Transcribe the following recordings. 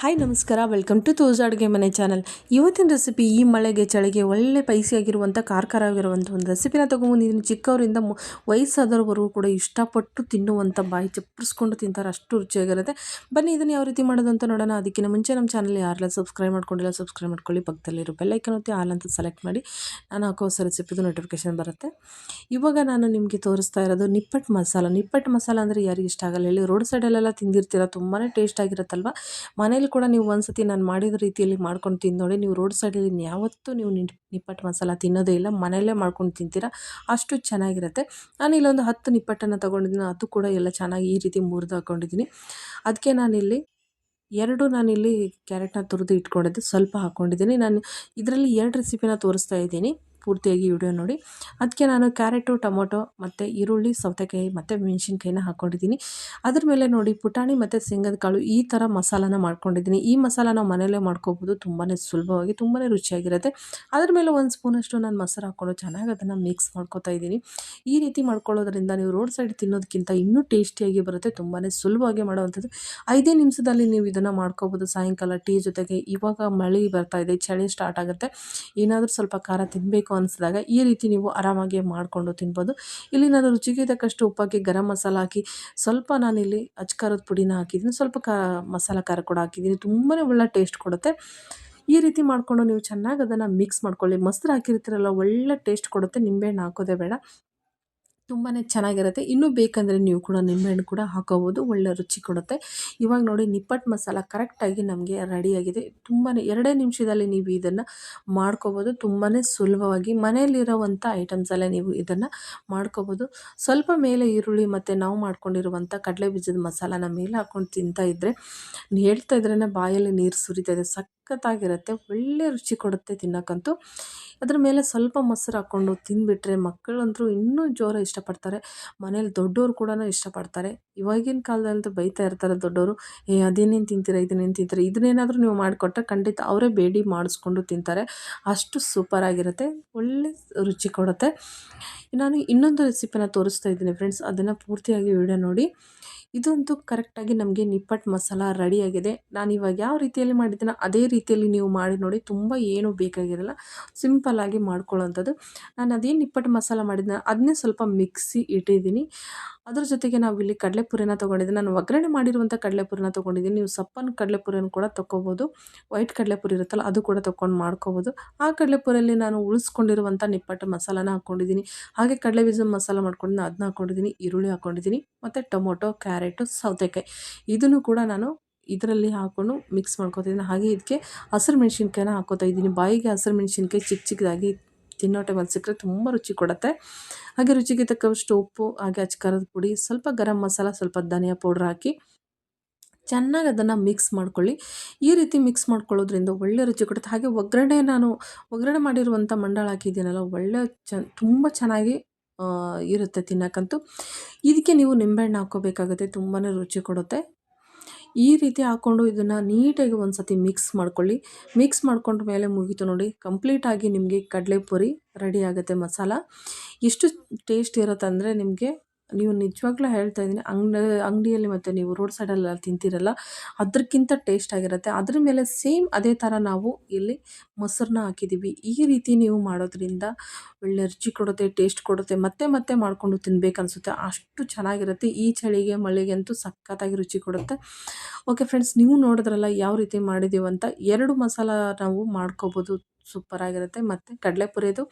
Hi ನಮಸ್ಕಾರ. Welcome to Toj ಅಡುಗೆ ಮನೆ ಚಾನಲ್. ಇವತ್ತಿನ ರೆಸಿಪಿ ಈ ಮಳೆಗೆ ಚಳಿಗೆ ಒಳ್ಳೆ ಪೈಸಿಯಾಗಿರುವಂಥ ಖಾರ ಆಗಿರುವಂಥ ಒಂದು ರೆಸಿಪಿನ ತೊಗೊಂಬಂದಿದ್ದೀನಿ ಚಿಕ್ಕವರಿಂದ ವಯಸ್ಸಾದವರೆಗೂ ಕೂಡ ಇಷ್ಟಪಟ್ಟು ತಿನ್ನುವಂಥ ಬಾಯಿ ಚಪ್ಪರಿಸ್ಕೊಂಡು ತಿಂತಾರೆ. ಅಷ್ಟು ರುಚಿಯಾಗಿರುತ್ತೆ. ಬನ್ನಿ, ಇದನ್ನು ಯಾವ ರೀತಿ ಮಾಡೋದು ಅಂತ ನೋಡೋಣ. ಅದಕ್ಕಿಂತ ಮುಂಚೆ ನಮ್ಮ ಚಾನಲ್ ಯಾರೆಲ್ಲ ಸಬ್ಸ್ಕ್ರೈಬ್ ಮಾಡ್ಕೊಂಡಿಲ್ಲ ಸಬ್ಸ್ಕ್ರೈಬ್ ಮಾಡ್ಕೊಳ್ಳಿ. ಪಕ್ಕದಲ್ಲಿರೋ ಬೆಲ್ಲೈಕನ್ ಹೊತ್ತಿ ಹಾಲ್ ಅಂತ ಸೆಲೆಕ್ಟ್ ಮಾಡಿ. ನಾನು ಹಾಕೋ ಹೊಸ ರೆಸಿಪಿದು ನೋಟಿಫಿಕೇಶನ್ ಬರುತ್ತೆ. ಇವಾಗ ನಾನು ನಿಮಗೆ ತೋರಿಸ್ತಾ ಇರೋದು ನಿಪ್ಪಟ್ಟು ಮಸಾಲ. ನಿಪ್ಪಟ್ಟು ಮಸಾಲ ಅಂದರೆ ಯಾರಿಗೆ ಇಷ್ಟ ಆಗಲ್ಲ. ಹೇಳಿ ರೋಡ್ ಸೈಡಲ್ಲೆಲ್ಲ ತಿಂದಿರ್ತೀರ. ತುಂಬಾ ಟೇಸ್ಟ್ ಆಗಿರುತ್ತಲ್ವ? ಮನೇಲಿ ಕೂಡ ನೀವು ಒಂದ್ಸತಿ ನಾನು ಮಾಡಿದ ರೀತಿಯಲ್ಲಿ ಮಾಡ್ಕೊಂಡು ತಿಂದು ನೋಡಿ, ನೀವು ರೋಡ್ ಸೈಡಲ್ಲಿ ಯಾವತ್ತೂ ನೀವು ನಿಪ್ಪಟ್ಟು ಮಸಾಲ ತಿನ್ನೋದೇ ಇಲ್ಲ, ಮನೆಯಲ್ಲೇ ಮಾಡ್ಕೊಂಡು ತಿಂತೀರಾ, ಅಷ್ಟು ಚೆನ್ನಾಗಿರುತ್ತೆ. ನಾನು ಇಲ್ಲೊಂದು ಹತ್ತು ನಿಪ್ಪಟ್ಟನ್ನು ತೊಗೊಂಡಿದ್ದೀನಿ, ಅದು ಕೂಡ ಎಲ್ಲ ಚೆನ್ನಾಗಿ ಈ ರೀತಿ ಮುರಿದು ಹಾಕ್ಕೊಂಡಿದ್ದೀನಿ ಅದಕ್ಕೆ ನಾನಿಲ್ಲಿ ಎರಡು ನಾನಿಲ್ಲಿ ಕ್ಯಾರೆಟ್ನ ತುರಿದು ಇಟ್ಕೊಂಡಿದ್ದೆ, ಸ್ವಲ್ಪ ಹಾಕ್ಕೊಂಡಿದ್ದೀನಿ ನಾನು ಇದರಲ್ಲಿ ಎರಡು ರೆಸಿಪಿನ ತೋರಿಸ್ತಾ ಇದ್ದೀನಿ. ಪೂರ್ತಿಯಾಗಿ ವಿಡಿಯೋ ನೋಡಿ. ಅದಕ್ಕೆ ನಾನು ಕ್ಯಾರೆಟು, ಟೊಮೊಟೊ ಮತ್ತು ಈರುಳ್ಳಿ, ಸೌತೆಕಾಯಿ ಮತ್ತು ಮೆಣಸಿನ್ಕಾಯಿನ ಹಾಕ್ಕೊಂಡಿದ್ದೀನಿ ಅದ್ರ ಮೇಲೆ ನೋಡಿ ಪುಟಾಣಿ ಮತ್ತು ಶೇಂಗದ ಕಾಳು ಈ ಥರ ಮಸಾಲಾನ ಮಾಡ್ಕೊಂಡಿದ್ದೀನಿ. ಈ ಮಸಾಲ ನಾವು ಮನೆಯಲ್ಲೇ ಮಾಡ್ಕೋಬೋದು. ತುಂಬಾ ಸುಲಭವಾಗಿ ತುಂಬಾ ರುಚಿಯಾಗಿರುತ್ತೆ. ಅದ್ರ ಮೇಲೆ ಒಂದು ಸ್ಪೂನಷ್ಟು ನಾನು ಮೊಸರು ಹಾಕ್ಕೊಂಡು ಚೆನ್ನಾಗಿ ಅದನ್ನು ಮಿಕ್ಸ್ ಮಾಡ್ಕೋತಾ ಇದ್ದೀನಿ. ಈ ರೀತಿ ಮಾಡ್ಕೊಳ್ಳೋದ್ರಿಂದ ನೀವು ರೋಡ್ ಸೈಡ್ ತಿನ್ನೋದಕ್ಕಿಂತ ಇನ್ನೂ ಟೇಸ್ಟಿಯಾಗಿ ಬರುತ್ತೆ. ತುಂಬಾ ಸುಲಭವಾಗಿ ಮಾಡುವಂಥದ್ದು. ಐದೇ ನಿಮಿಷದಲ್ಲಿ ನೀವು ಇದನ್ನು ಮಾಡ್ಕೋಬೋದು. ಸಾಯಂಕಾಲ ಟೀ ಜೊತೆಗೆ ಇವಾಗ ಮಳೆ ಬರ್ತಾ ಇದೆ. ಚಳಿ ಸ್ಟಾರ್ಟ್ ಆಗುತ್ತೆ. ಏನಾದರೂ ಸ್ವಲ್ಪ ಖಾರ ತಿನ್ನಬೇಕು ಅನಿಸಿದಾಗ ಈ ರೀತಿ ನೀವು ಆರಾಮಾಗಿ ಮಾಡಿಕೊಂಡು ತಿನ್ಬೋದು. ಇಲ್ಲಿ ನಾನು ರುಚಿಗೆ ತಕ್ಕಷ್ಟು ಉಪ್ಪಾಕಿ ಗರಂ ಮಸಾಲ ಹಾಕಿ ಸ್ವಲ್ಪ ನಾನಿಲ್ಲಿ ಅಚ್ಕಾರದ ಪುಡಿನ ಹಾಕಿದ್ದೀನಿ. ಸ್ವಲ್ಪ ಕಾ ಮಸಾಲ ಖಾರ ಕೂಡ ಹಾಕಿದ್ದೀನಿ. ತುಂಬಾ ಒಳ್ಳೆ ಟೇಸ್ಟ್ ಕೊಡುತ್ತೆ. ಈ ರೀತಿ ಮಾಡಿಕೊಂಡು ನೀವು ಚೆನ್ನಾಗಿ ಅದನ್ನು ಮಿಕ್ಸ್ ಮಾಡ್ಕೊಳ್ಳಿ. ಮೊಸರು ಹಾಕಿರ್ತೀರಲ್ಲ ಒಳ್ಳೆ ಟೇಸ್ಟ್ ಕೊಡುತ್ತೆ. ನಿಂಬೆಹಣ್ಣು ಹಾಕೋದೇ ಬೇಡ. ತುಂಬಾ ಚೆನ್ನಾಗಿರುತ್ತೆ. ಇನ್ನೂ ಬೇಕಂದರೆ ನೀವು ಕೂಡ ನಿಂಬೆಹಣ್ಣು ಕೂಡ ಹಾಕೋಬೋದು. ಒಳ್ಳೆ ರುಚಿ ಕೊಡುತ್ತೆ. ಇವಾಗ ನೋಡಿ ನಿಪ್ಪಟ್ಟು ಮಸಾಲ ಕರೆಕ್ಟಾಗಿ ನಮಗೆ ರೆಡಿಯಾಗಿದೆ. ತುಂಬಾ ಎರಡೇ ನಿಮಿಷದಲ್ಲಿ ನೀವು ಇದನ್ನು ಮಾಡ್ಕೋಬೋದು. ತುಂಬಾ ಸುಲಭವಾಗಿ ಮನೆಯಲ್ಲಿರೋವಂಥ ಐಟಮ್ಸಲ್ಲೇ ನೀವು ಇದನ್ನು ಮಾಡ್ಕೋಬೋದು. ಸ್ವಲ್ಪ ಮೇಲೆ ಈರುಳ್ಳಿ ಮತ್ತು ನಾವು ಮಾಡ್ಕೊಂಡಿರುವಂಥ ಕಡಲೆ ಬೀಜದ ಮಸಾಲಾನ ಮೇಲೆ ಹಾಕ್ಕೊಂಡು ತಿಂತಾ ಇದ್ದರೆ ಹೇಳ್ತಾ ಇದ್ರೇ ಬಾಯಲ್ಲಿ ನೀರು ಸುರಿತಾ ಇದೆ. ಸಖತ್ತಾಗಿರುತ್ತೆ. ಒಳ್ಳೆ ರುಚಿ ಕೊಡುತ್ತೆ ತಿನ್ನೋಕ್ಕಂತೂ. ಅದ್ರ ಮೇಲೆ ಸ್ವಲ್ಪ ಮೊಸರು ಹಾಕ್ಕೊಂಡು ತಿಂದುಬಿಟ್ರೆ ಮಕ್ಕಳಂತರೂ ಇನ್ನೂ ಜೋರ ಇಷ್ಟಪಡ್ತಾರೆ. ಮನೇಲಿ ದೊಡ್ಡವರು ಕೂಡ ಇಷ್ಟಪಡ್ತಾರೆ. ಇವಾಗಿನ ಕಾಲದಲ್ಲಂತೂ ಬೈತಾ ಇರ್ತಾರೆ ದೊಡ್ಡವರು, ಏ, ಅದೇನೇನು ತಿಂತೀರ ಇದನ್ನೇನು ತಿಂತೀರ, ಇದನ್ನೇನಾದರೂ ನೀವು ಮಾಡಿಕೊಟ್ರೆ ಖಂಡಿತ ಅವರೇ ಬೇಡಿ ಮಾಡಿಸ್ಕೊಂಡು ತಿಂತಾರೆ. ಅಷ್ಟು ಸೂಪರಾಗಿರುತ್ತೆ ಒಳ್ಳೆ ರುಚಿ ಕೊಡುತ್ತೆ. ನಾನು ಇನ್ನೊಂದು ರೆಸಿಪಿನ ತೋರಿಸ್ತಾ ಇದ್ದೀನಿ ಫ್ರೆಂಡ್ಸ್, ಅದನ್ನು ಪೂರ್ತಿಯಾಗಿ ವಿಡಿಯೋ ನೋಡಿ. ಇದಂತೂ ಕರೆಕ್ಟಾಗಿ ನಮಗೆ ನಿಪ್ಪಟ್ಟು ಮಸಾಲ ರೆಡಿಯಾಗಿದೆ ನಾನು ಇವಾಗ ಯಾವ ರೀತಿಯಲ್ಲಿ ಮಾಡಿದ್ದೀನೋ ಅದೇ ರೀತಿಯಲ್ಲಿ ನೀವು ಮಾಡಿ ನೋಡಿ ತುಂಬ ಏನೂ ಬೇಕಾಗಿರಲ್ಲ. ಸಿಂಪಲ್ಲಾಗಿ ಮಾಡ್ಕೊಳ್ಳೋಂಥದ್ದು. ನಾನು ಅದೇನು ನಿಪ್ಪಟ್ಟು ಮಸಾಲ ಮಾಡಿದ್ನ ಅದನ್ನೇ ಸ್ವಲ್ಪ ಮಿಕ್ಸಿ ಇಟ್ಟಿದ್ದೀನಿ. ಅದ್ರ ಜೊತೆಗೆ ನಾವು ಇಲ್ಲಿ ಕಡಲೆಪುರಿನ ತೊಗೊಂಡಿದ್ದೀನಿ ನಾನು ಒಗ್ಗರಣೆ ಮಾಡಿರುವಂಥ ಕಡಲೆಪುರಿನ ತೊಗೊಂಡಿದ್ದೀನಿ. ನೀವು ಸಪ್ಪನ ಕಡಲೆಪುರಿಯನ್ನು ಕೂಡ ತೊಗೋಬೋದು ವೈಟ್ ಕಡಲೆಪುರಿ ಇರುತ್ತಲ್ಲ, ಅದು ಕೂಡ ತೊಗೊಂಡು ಮಾಡ್ಕೋಬೋದು. ಆ ಕಡಲೆಪುರಿಯಲ್ಲಿ ನಾನು ಉಳಿಸ್ಕೊಂಡಿರುವಂಥ ನಿಪ್ಪಟ್ಟು ಮಸಾಲಾನ ಹಾಕ್ಕೊಂಡಿದ್ದೀನಿ. ಹಾಗೆ ಕಡಲೆ ಬೀಜ ಮಸಾಲ ಮಾಡ್ಕೊಂಡು ಅದನ್ನ ಹಾಕ್ಕೊಂಡಿದ್ದೀನಿ. ಈರುಳ್ಳಿ ಹಾಕ್ಕೊಂಡಿದ್ದೀನಿ. ಮತ್ತು ಟೊಮೊಟೊ, ಕ್ಯಾರೆಟು ಸೌತೆಕಾಯಿ. ಇದನ್ನು ಕೂಡ ನಾನು ಇದರಲ್ಲಿ ಹಾಕ್ಕೊಂಡು ಮಿಕ್ಸ್ ಮಾಡ್ಕೊತಿದ್ದೀನಿ ಹಾಗೆ ಇದಕ್ಕೆ ಹಸಿರು ಮೆಣಸಿನ್ಕಾಯಿನ ಹಾಕೋತಾ ಇದ್ದೀನಿ. ಬಾಯಿಗೆ ಹಸಿರು ಮೆಣಸಿನ್ಕಾಯಿ ಚಿಕ್ಕ ಚಿಕ್ಕದಾಗಿ ತಿನ್ನೋ ಟೈಮಲ್ಲಿ ಸಿಕ್ಕರೆ ತುಂಬ ರುಚಿ ಕೊಡುತ್ತೆ. ಹಾಗೆ ರುಚಿಗೆ ತಕ್ಕಷ್ಟು ಉಪ್ಪು, ಹಾಗೆ ಅಚ್ಕಾರದ ಪುಡಿ, ಸ್ವಲ್ಪ ಗರಂ ಮಸಾಲ, ಸ್ವಲ್ಪ ಧನಿಯಾ ಪೌಡ್ರ್ ಹಾಕಿ ಚೆನ್ನಾಗಿ ಅದನ್ನು ಮಿಕ್ಸ್ ಮಾಡ್ಕೊಳ್ಳಿ. ಈ ರೀತಿ ಮಿಕ್ಸ್ ಮಾಡ್ಕೊಳ್ಳೋದ್ರಿಂದ ಒಳ್ಳೆ ರುಚಿ ಕೊಡುತ್ತೆ. ಹಾಗೆ ಒಗ್ಗರಣೆ ನಾನು, ಒಗ್ಗರಣೆ ಮಾಡಿರುವಂಥ ಮಂಡಾಳ ಹಾಕಿದ್ದೀನಲ್ಲ ಒಳ್ಳೆ ಚ, ತುಂಬ ಚೆನ್ನಾಗಿ ಇರುತ್ತೆ ತಿನ್ನೋಕ್ಕಂತೂ. ಇದಕ್ಕೆ ನೀವು ನಿಂಬೆಹಣ್ಣು ಹಾಕ್ಕೋಬೇಕಾಗುತ್ತೆ ತುಂಬಾ ರುಚಿ ಕೊಡುತ್ತೆ. ಈ ರೀತಿ ಹಾಕ್ಕೊಂಡು ಇದನ್ನು ನೀಟಾಗಿ ಒಂದು ಸತಿ ಮಿಕ್ಸ್ ಮಾಡ್ಕೊಳ್ಳಿ. ಮಿಕ್ಸ್ ಮಾಡ್ಕೊಂಡ ಮೇಲೆ ಮುಗೀತು ನೋಡಿ ಕಂಪ್ಲೀಟಾಗಿ ನಿಮಗೆ ಕಡಲೆಪುರಿ ರೆಡಿ ಆಗುತ್ತೆ ಮಸಾಲ. ಎಷ್ಟು ಟೇಸ್ಟ್ ಇರುತ್ತೆ ಅಂದರೆ ನಿಮಗೆ ನೀವು ನಿಜವಾಗ್ಲೂ ಹೇಳ್ತಾ ಇದ್ದೀನಿ, ಅಂಗಡಿ, ಅಂಗಡಿಯಲ್ಲಿ ಮತ್ತು ನೀವು ರೋಡ್ ಸೈಡಲ್ಲಿ ತಿಂತೀರಲ್ಲ ಅದಕ್ಕಿಂತ ಟೇಸ್ಟ್ ಆಗಿರುತ್ತೆ. ಅದ್ರ ಮೇಲೆ ಸೇಮ್ ಅದೇ ಥರ ನಾವು ಇಲ್ಲಿ ಮೊಸರನ್ನ ಹಾಕಿದ್ದೀವಿ. ಈ ರೀತಿ ನೀವು ಮಾಡೋದ್ರಿಂದ ಒಳ್ಳೆ ರುಚಿ ಕೊಡುತ್ತೆ ಟೇಸ್ಟ್ ಕೊಡುತ್ತೆ, ಮತ್ತೆ ಮತ್ತೆ ಮಾಡಿಕೊಂಡು ತಿನ್ಬೇಕು ಅನಿಸುತ್ತೆ. ಅಷ್ಟು ಚೆನ್ನಾಗಿರುತ್ತೆ. ಈ ಚಳಿಗೆ, ಮಳೆಗೆ ಅಂತೂ ಸಖತ್ತಾಗಿ ರುಚಿ ಕೊಡುತ್ತೆ. ಓಕೆ ಫ್ರೆಂಡ್ಸ್ ನೀವು ನೋಡಿದ್ರಲ್ಲ ಯಾವ ರೀತಿ ಮಾಡಿದ್ದೀವಿ ಅಂತ, ಎರಡು ಮಸಾಲ ನಾವು ಮಾಡ್ಕೋಬೋದು. ಸೂಪರಾಗಿರುತ್ತೆ ಮತ್ತು ಕಡಲೆಪುರಿದು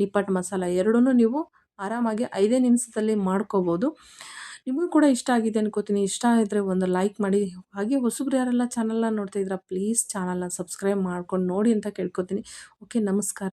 ನಿಪ್ಪಟ್ಟು ಮಸಾಲ ಎರಡೂ ನೀವು ಆರಾಮಾಗಿ ಐದೇ ನಿಮಿಷದಲ್ಲಿ ಮಾಡ್ಕೋಬೋದು. ನಿಮಗೂ ಕೂಡ ಇಷ್ಟ ಆಗಿದೆ ಅನ್ಕೋತೀನಿ. ಇಷ್ಟ ಆದರೆ ಒಂದು ಲೈಕ್ ಮಾಡಿ. ಹಾಗೆ ಹೊಸಬ್ರು ಯಾರೆಲ್ಲ ಚಾನಲ್ನ ನೋಡ್ತಾ ಇದ್ದೀರಾ ಪ್ಲೀಸ್ ಚಾನಲ್ನ ಸಬ್ಸ್ಕ್ರೈಬ್ ಮಾಡ್ಕೊಂಡು ನೋಡಿ ಅಂತ ಕೇಳ್ಕೊತೀನಿ. ಓಕೆ ನಮಸ್ಕಾರ.